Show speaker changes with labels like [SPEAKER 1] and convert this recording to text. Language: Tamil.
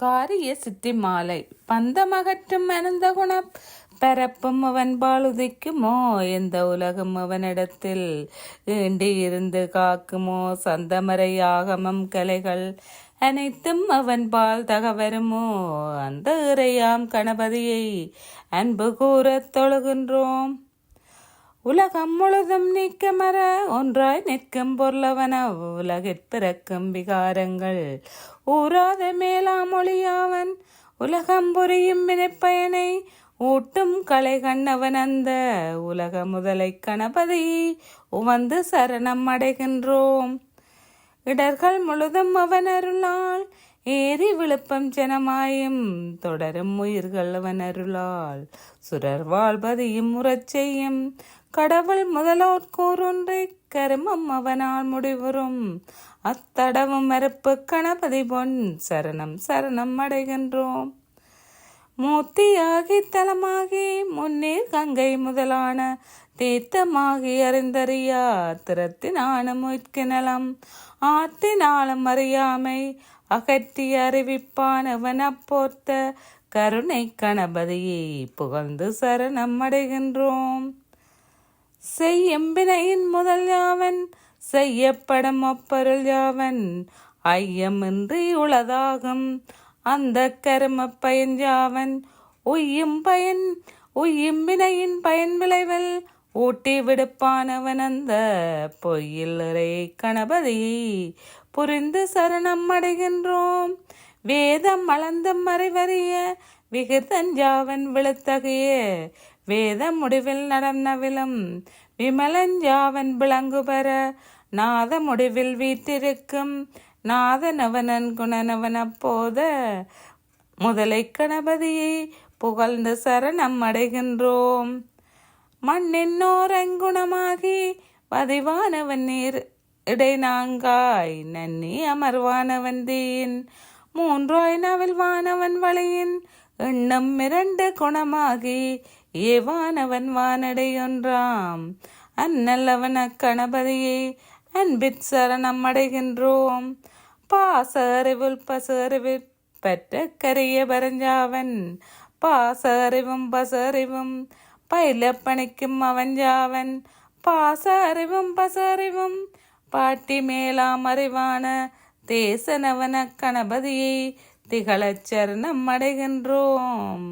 [SPEAKER 1] காரிய சித்தி மாலை பந்தமகற்றும் அனந்த குண பரப்பும் அவன் பாலுதிக்குமோ எந்த உலகம் அவனிடத்தில்? ஈண்டி இருந்து காக்குமோ? சந்தமரை ஆகமம் கலைகள் அனைத்தும் அவன் பால் தகவருமோ? அந்த இறையாம் கணபதியை அன்பு கூறத் தொழுகின்றோம். உலகம் முழுதும் நீக்கமர ஒன்றாய் நிற்கும் பொருளவன உலகிற் பிறக்கும் விகாரங்கள். ஊராத மேலாம் ஒளியாவன் உலகம் புரியும் வினைப்பயனை ஊட்டும் கலை கண்ணவன் அந்த உலக முதலை கணபதி உவந்து சரணம் அடைகின்றோம். இடர்கள் முழுதும் அவன் அருளால் ஏறி விழுப்பம் ஜனமாயும் தொடரும் உயிர்கள் அவனருளால் சுரர் வாழ்வதையும் முறச் செய்யும் கடவுள் முதலோர் கூறொன்றை கருமம் அவனால் முடிவுறும். அத்தடவும் மறுப்பு கணபதி பொன் சரணம் சரணம் அடைகின்றோம். மூர்த்தியாகி தலமாகி முன்னீர் கங்கை முதலான தீர்த்தமாகி அறிந்தறியா திறத்தினானும் உயிர்க்கினலம் ஆத்தினாலும் அறியாமை அகற்றி அறிவிப்பான் அவன் அப்போர்த்த கருணை கணபதியை புகழ்ந்து சரணம் அடைகின்றோம். செய்யும் வினையின் முதல் யாவன் செய்யப்படும் அப்பொருள் யாவன் ஐயமின்றி உளதாகும். அந்த கரும பயன் யாவன் உய்யும் பயன் உய்யும் வினையின் பயன் விளைவல். ஊட்டி விடுப்பானவன் அந்த பொய்யில் கணபதி. புரிந்து சரணம் அடைகின்றோம். வேதம் அளந்தும் மறைவறிய விகிர்தஞ்சாவன் விழுத்தகைய. வேத முடிவில் நடனவிலும் விமலஞ்சாவன் விளங்கு நாத முடிவில் வீட்டிருக்கும் நாதனவனன் குணனவனப்போத முதலை கணபதியை புகழ்ந்து சரணம் அடைகின்றோம். மண்ணின்னோரங்குணமாகி பதிவானவன் நீர் இடைநாங்காய் நன்னி அமர்வானவன் தீன். மூன்றாய் நவில்வானவன் வழியின் எண்ணம் இரண்டு குணமாகி ஏவானவன் வானடையொன்றாம். அந்நல்லவன கணபதியை அன்பிற் சரணம் அடைகின்றோம். பாசறிவுள் பசறிவு பெற்ற கரிய பரஞ்சாவன். பாசறிவும் பசறிவும் பயில பணிக்கும் அவஞ்சாவன். பாசறிவும் பசறிவும் பாட்டி மேலாம் அறிவான தேசனவன கணபதியை திகழச் சரணம் அடைகின்றோம்.